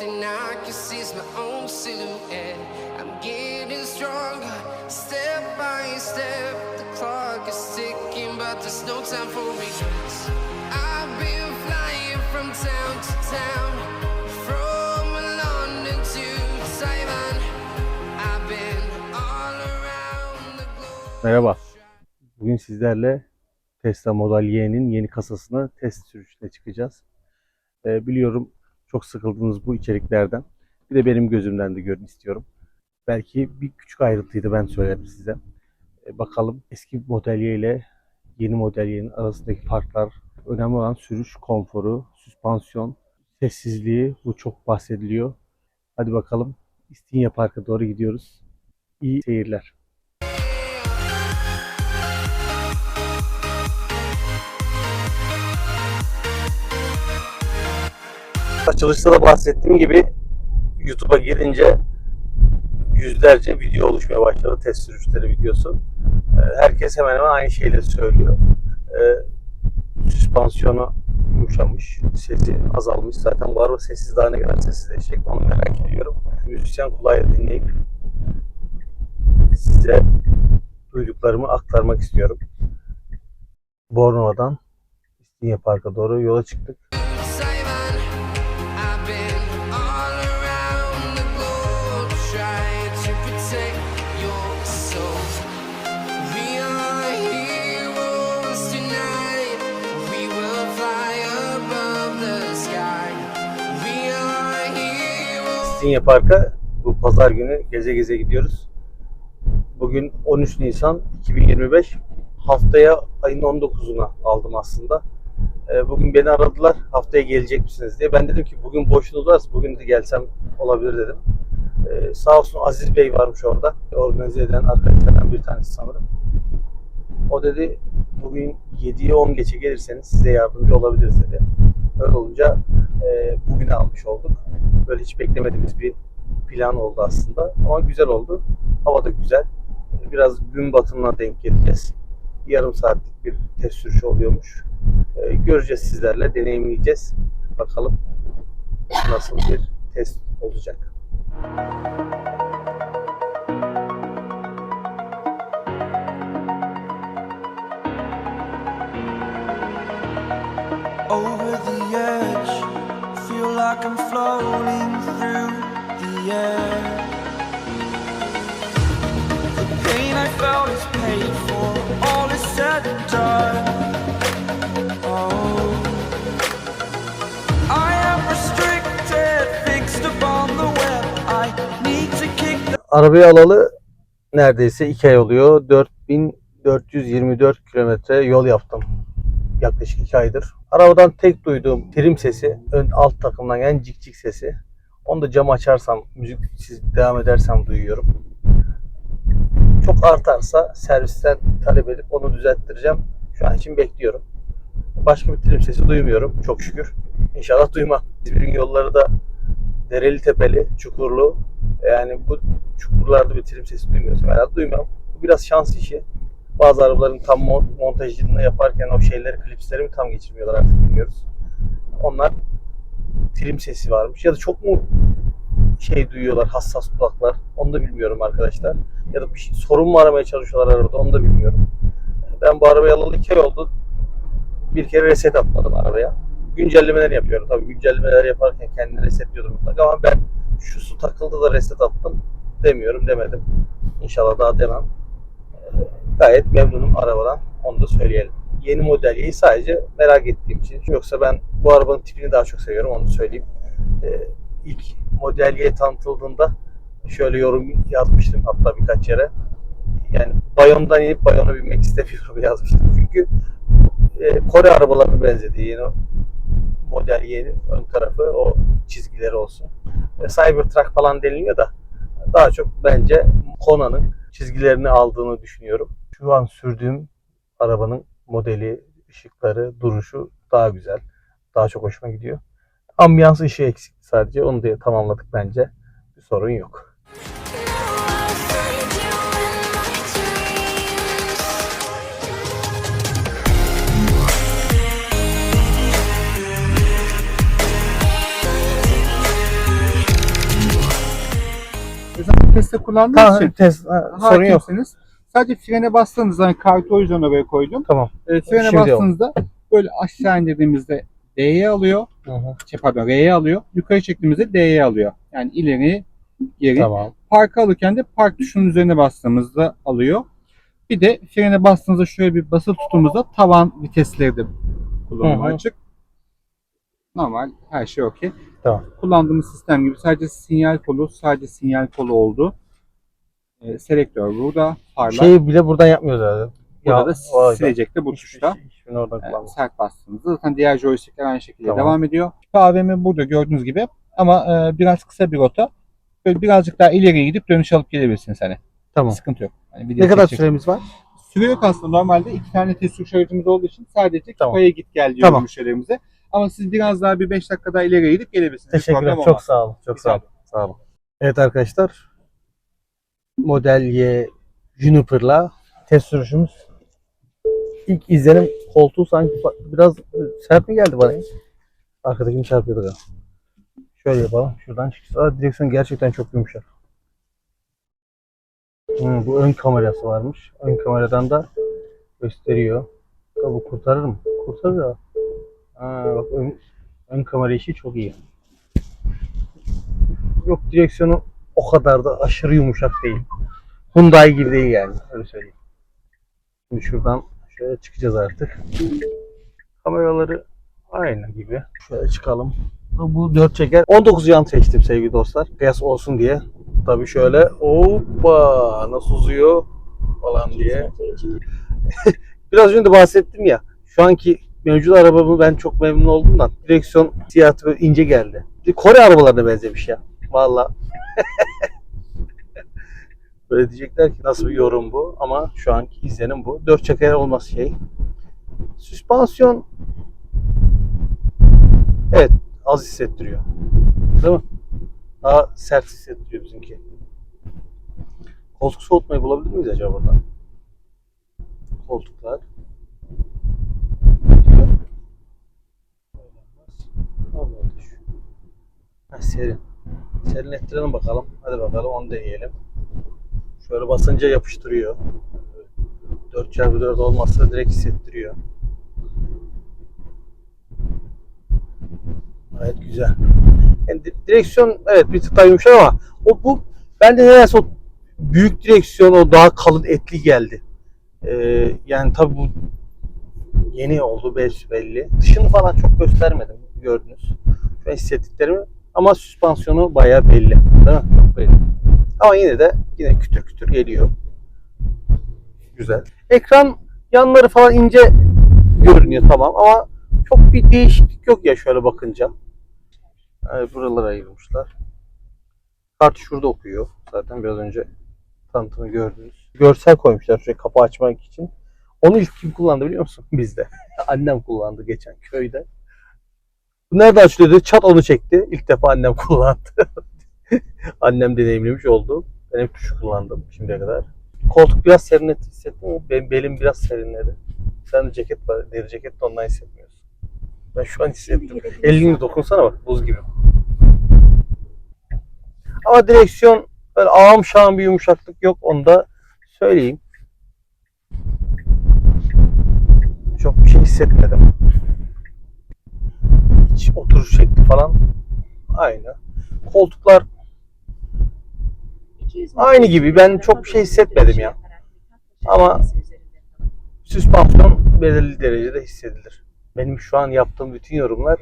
thing I can see my own silhouette. I'm getting stronger, step by step. The clock is ticking, but there's no time for regrets. I've been flying from town to town. Merhaba. Bugün sizlerle Tesla Model Y'nin yeni kasasını test sürüşüne çıkacağız. Ee, biliyorum çok sıkıldınız bu içeriklerden. Bir de benim gözümden de görün istiyorum. Belki bir küçük ayrıntıydı ben söylerim size. Ee, bakalım eski Model Y ile yeni Model Y'nin arasındaki farklar. Önemli olan sürüş konforu, süspansiyon, sessizliği. Bu çok bahsediliyor. Hadi bakalım İstinye Park'a doğru gidiyoruz. İyi seyirler. Açılışta da bahsettiğim gibi YouTube'a girince yüzlerce video oluşmaya başladı test sürüşleri videosu. Ee, Herkes hemen hemen aynı şeyleri söylüyor. Ee, süspansiyonu yumuşamış, sesi azalmış. Zaten bu araba sessiz daha ne kadar sessizleşecek onu merak ediyorum. Müzisyen kulağıyla dinleyip size duyduklarımı aktarmak istiyorum. Bornova'dan İstinye Park'a doğru yola çıktık. İstinye Park'a bu pazar günü geze geze gidiyoruz. Bugün 13 Nisan 2025. Haftaya ayın 19'una aldım aslında. Ee, Bugün beni aradılar. Haftaya gelecek misiniz diye. Ben dedim ki bugün boşluğunuz varsa bugün de gelsem olabilir dedim. Ee, Sağ olsun Aziz Bey varmış orada. Organize eden arkadaşlardan bir tanesi sanırım. O dedi bugün 7'ye 10 geçe gelirseniz size yardımcı olabiliriz dedi. Öyle olunca e, bugün almış olduk. Böyle hiç beklemediğimiz bir plan oldu aslında. Ama güzel oldu. Hava da güzel. Biraz gün batımına denk geleceğiz. Yarım saatlik bir test sürüşü oluyormuş. E, göreceğiz sizlerle, deneyimleyeceğiz. Bakalım nasıl bir test olacak. over I'm. Oh, Arabayı alalı neredeyse 2 ay oluyor. 4424 kilometre yol yaptım. Yaklaşık 2 aydır. Arabadan tek duyduğum trim sesi, ön alt takımdan gelen cik cik sesi. Onu da camı açarsam, müzik siz devam edersem duyuyorum. Çok artarsa servisten talep edip onu düzelttireceğim. Şu an için bekliyorum. Başka bir trim sesi duymuyorum çok şükür. İnşallah duymam. İzmir'in yolları da dereli tepeli, çukurlu. Yani bu çukurlarda bir trim sesi duymuyorsun. Herhalde duymam. Bu biraz şans işi. Bazı arabaların tam mon- montajını yaparken o şeyleri, klipsleri mi tam geçirmiyorlar artık bilmiyoruz. Onlar trim sesi varmış. Ya da çok mu şey duyuyorlar, hassas kulaklar. Onu da bilmiyorum arkadaşlar. Ya da bir şey, sorun mu aramaya çalışıyorlar arabada onu da bilmiyorum. Ben bu arabayı alalı iki ay oldu. Bir kere reset atmadım arabaya. Güncellemeler yapıyorum. Tabii güncellemeler yaparken kendini resetliyordum mutlaka ama ben şu su takıldı da reset attım demiyorum demedim. İnşallah daha demem. Gayet memnunum arabadan. Onu da söyleyelim. Yeni model sadece merak ettiğim için. Yoksa ben bu arabanın tipini daha çok seviyorum onu söyleyeyim. Ee, ilk model Y tanıtıldığında şöyle yorum yazmıştım hatta birkaç yere. Yani Bayon'dan inip Bayon'a binmek istemiyorum yazmıştım. Çünkü e, Kore arabalarına benzedi yeni model Y'nin ön tarafı o çizgileri olsun. E, Cybertruck falan deniliyor da daha çok bence Kona'nın çizgilerini aldığını düşünüyorum. Şu an sürdüğüm arabanın modeli, ışıkları, duruşu daha güzel. Daha çok hoşuma gidiyor. Ambiyans ışığı eksik sadece. Onu da tamamladık bence. Bir sorun yok. Viteste kullandığınız Tamam, için test, ha, sorun yok. Sadece frene bastığınızda hani kartı o yüzden oraya koydum. Tamam. E, frene Şimdi bastığınızda böyle aşağı indirdiğimizde D'ye alıyor. Hı hı. Şey, pardon R'ye alıyor. Yukarı çektiğimizde D'ye alıyor. Yani ileri geri. Tamam. Parkı alırken de park tuşunun üzerine bastığımızda alıyor. Bir de frene bastığınızda şöyle bir basılı tuttuğumuzda tavan vitesleri de kullanıma açık. Normal her şey okey. Tamam. Kullandığımız sistem gibi sadece sinyal kolu sadece sinyal kolu oldu. Ee, selektör burada. Farlar. Şeyi bile buradan yapmıyoruz herhalde. burada da vay be. silecek de bu tuşta. şey- hiçbirini oradan kullanmadım. sert bastığınızda zaten diğer joystickler aynı şekilde Tamam. devam ediyor. AVM burada gördüğünüz gibi ama e, biraz kısa bir rota. Böyle birazcık daha ileriye gidip dönüş alıp gelebilirsiniz hani. Tamam. Sıkıntı yok. Hani Ne kadar süremiz var? Süre yok aslında. Normalde iki tane test sürüş aracımız olduğu için sadece Tamam. kafaya git gel diyoruz Tamam. müşterilerimize. Ama siz biraz daha bir 5 dakika daha ileriye gidip gelebilirsiniz. Teşekkürler. Çok olmaz. sağ olun. Çok Rica sağ olun. Sağ olun. Evet arkadaşlar. Model Y Juniper'la test sürüşümüz. İlk izlenim koltuğu sanki biraz e, sert mi geldi bana? Arkadakini çarpıyordu galiba. Şöyle yapalım. Şuradan çıksa. Direksiyon gerçekten çok yumuşak. Hmm, bu ön kamerası varmış. Ön kameradan da gösteriyor. Ya bu kurtarır mı? Kurtarır ya. Bak ön, ön kamera işi çok iyi. Yok direksiyonu o kadar da aşırı yumuşak değil. Hyundai gibi değil yani. Öyle söyleyeyim. Şimdi şuradan şöyle çıkacağız artık. Kameraları aynı gibi. Şöyle çıkalım. Bu dört çeker. 19 yan seçtim sevgili dostlar. Kıyas olsun diye. Tabii şöyle hoppa nasıl uzuyor falan diye. Biraz önce de bahsettim ya. Şu anki mevcut arabamı ben çok memnun olduğumdan direksiyon siyahı böyle ince geldi. Kore arabalarına benzemiş ya. Valla. Böyle diyecekler ki nasıl bir yorum bu ama şu anki izlenim bu. Dört çeker olması şey. Süspansiyon evet az hissettiriyor. Değil mi? Daha sert hissettiriyor bizimki. Koltuk soğutmayı bulabilir miyiz acaba buradan? Koltuklar. Olmadı şu. Ha, serin. Serinlettirelim bakalım. Hadi bakalım onu deneyelim. Şöyle basınca yapıştırıyor. 4x4 olmazsa direkt hissettiriyor. Gayet güzel. Yani di- direksiyon evet bir tık daha yumuşak ama o bu bende nedense o büyük direksiyon o daha kalın etli geldi. Ee, yani tabi bu yeni oldu belli. Dışını falan çok göstermedim gördünüz. An hissettiklerimi ama süspansiyonu bayağı belli. Değil mi? Çok belli. Ama yine de yine kütür kütür geliyor. Güzel. Ekran yanları falan ince görünüyor tamam ama çok bir değişiklik yok ya şöyle bakınca. Yani buralara ayırmışlar. Kart şurada okuyor. Zaten biraz önce tanıtımı gördünüz. Görsel koymuşlar şuraya kapı açmak için. Onu kim kullandı biliyor musun? Bizde. Annem kullandı geçen köyde. Nerede açılıyordu? Çat onu çekti. İlk defa annem kullandı. annem deneyimlemiş oldu. Ben hep tuşu kullandım şimdiye kadar. Koltuk biraz serinletti hissettin mi? Benim belim biraz serinledi. Sen de ceket var. Deri ceket de ondan hissetmiyorsun. Ben şu an hissettim. Elini dokunsana bak buz gibi. Ama direksiyon böyle ağam şağım bir yumuşaklık yok onu da söyleyeyim. Çok bir şey hissetmedim. Oturuş şekli falan aynı. Koltuklar Aynı gibi. Ben çok bir şey hissetmedim ya. Ama süspansiyon belirli derecede hissedilir. Benim şu an yaptığım bütün yorumlar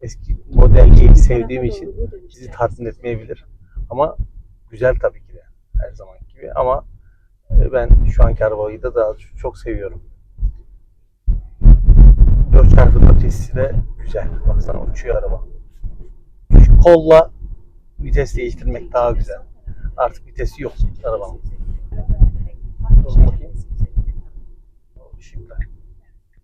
eski modelciyi sevdiğim için sizi tatmin etmeyebilir. Ama güzel tabii ki de her zaman gibi ama e, ben şu anki arabayı da daha çok seviyorum. 4x4 hissi de güzel. Baksana uçuyor araba. Şu kolla vites değiştirmek daha güzel. Artık vitesi yok arabanın. Dur bakayım. Şimdi.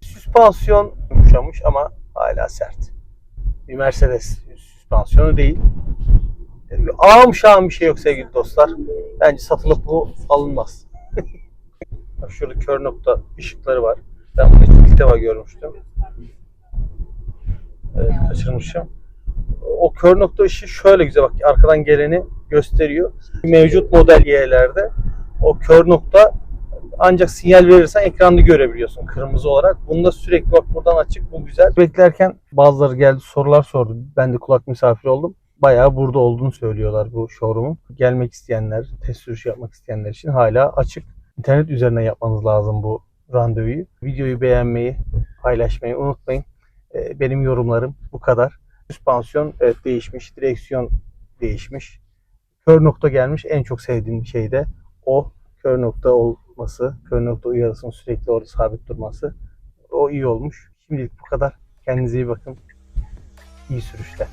Süspansiyon yumuşamış ama hala sert. Bir Mercedes süspansiyonu değil. Ağım şağım bir şey yok sevgili dostlar. Bence satılıp bu alınmaz. Şurada kör nokta ışıkları var. Ben bunu ilk defa görmüştüm. Evet, kaçırmışım. O kör nokta ışığı şöyle güzel bak arkadan geleni gösteriyor. Mevcut model Y'lerde o kör nokta ancak sinyal verirsen ekranda görebiliyorsun kırmızı olarak. Bunda sürekli bak buradan açık bu güzel. Beklerken bazıları geldi sorular sordu. Ben de kulak misafiri oldum. Bayağı burada olduğunu söylüyorlar bu showroom'un. Gelmek isteyenler, test sürüşü yapmak isteyenler için hala açık. İnternet üzerinden yapmanız lazım bu randevuyu. Videoyu beğenmeyi, paylaşmayı unutmayın. Ee, Benim yorumlarım bu kadar. Süspansiyon evet değişmiş, direksiyon değişmiş. Kör nokta gelmiş. En çok sevdiğim şey de o kör nokta olması, kör nokta uyarısının sürekli orada sabit durması. O iyi olmuş. Şimdilik bu kadar. Kendinize iyi bakın. İyi sürüşler.